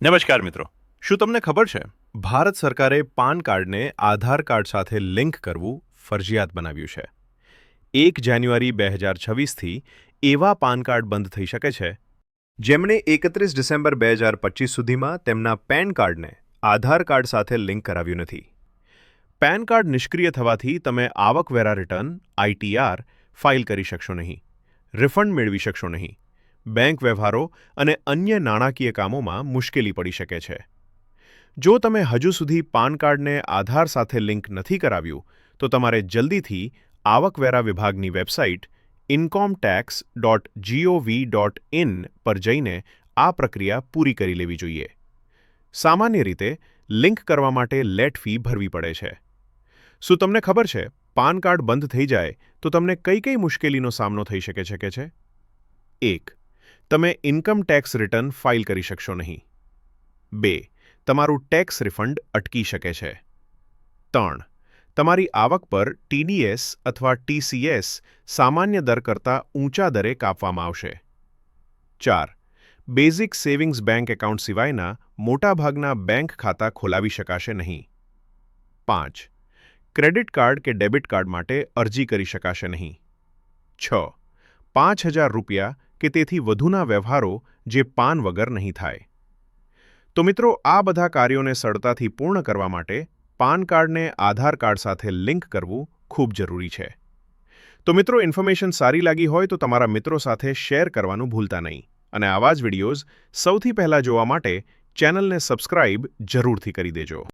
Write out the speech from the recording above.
નમસ્કાર મિત્રો. શું તમને ખબર છે? ભારત સરકારે પાન કાર્ડને આધાર કાર્ડ સાથે લિંક કરવું ફરજિયાત બનાવ્યું છે. એક જાન્યુઆરી બે હજાર છવ્વીસથી એવા પાન કાર્ડ બંધ થઈ શકે છે, જેમણે એકત્રીસ ડિસેમ્બર બે હજાર પચીસ સુધીમાં તેમના પેન કાર્ડને આધાર કાર્ડ સાથે લિંક કરાવ્યું નથી. પેન કાર્ડ નિષ્ક્રિય થવાથી તમે આવકવેરા રિટર્ન આઈટીઆર ફાઇલ કરી શકશો નહીં, રિફંડ મેળવી શકશો નહીં. બેંક વ્યવહારો અને અન્ય નાણાકીય કામોમાં મુશ્કેલી પડી શકે છે. જો તમે હજુ સુધી પાન કાર્ડને આધાર સાથે લિંક નથી કરાવ્યું, તો તમારે જલ્દીથી આવકવેરા વિભાગની website income tax dot G O V dot in પર જઈને આ પ્રક્રિયા પૂરી કરી લેવી જોઈએ. સામાન્ય રીતે લિંક કરવા માટે લેટ ફી ભરવી પડે છે. શું તમને ખબર છે, પાન કાર્ડ બંધ થઈ જાય તો તમને કઈ કઈ મુશ્કેલીનો સામનો થઈ શકે છે કે છે? એક તમે ઇન્કમ ટેક્સ રિટર્ન ફાઇલ કરી શકશો નહીં. બે, તમારું ટેક્સ રિફંડ અટકી શકે છે. ત્રણ, તમારી આવક પર ટીડીએસ અથવા ટીસીએસ સામાન્ય દર કરતાં ઊંચા દરે કાપવામાં આવશે. ચાર, બેઝિક સેવિંગ્સ બેંક એકાઉન્ટ સિવાયના મોટાભાગના બેંક ખાતા ખોલાવી શકાશે નહીં. પાંચ, ક્રેડિટ કાર્ડ કે ડેબિટ કાર્ડ માટે અરજી કરી શકાશે નહીં. છ, પાંચ હજાર રૂપિયા કે તેથી વધુના વ્યવહારો જે પાન વગર નહીં થાય. તો મિત્રો, આ બધા કાર્યોને સરળતાથી પૂર્ણ કરવા માટે પાન કાર્ડને આધાર કાર્ડ સાથે લિંક કરવું ખૂબ જરૂરી છે. તો મિત્રો, ઇન્ફોર્મેશન સારી લાગી હોય તો તમારા મિત્રો સાથે શેર કરવાનું ભૂલતા નહીં. અને આવા જ વિડીયોઝ સૌથી પહેલાં જોવા માટે ચેનલને સબસ્ક્રાઇબ જરૂરથી કરી દેજો.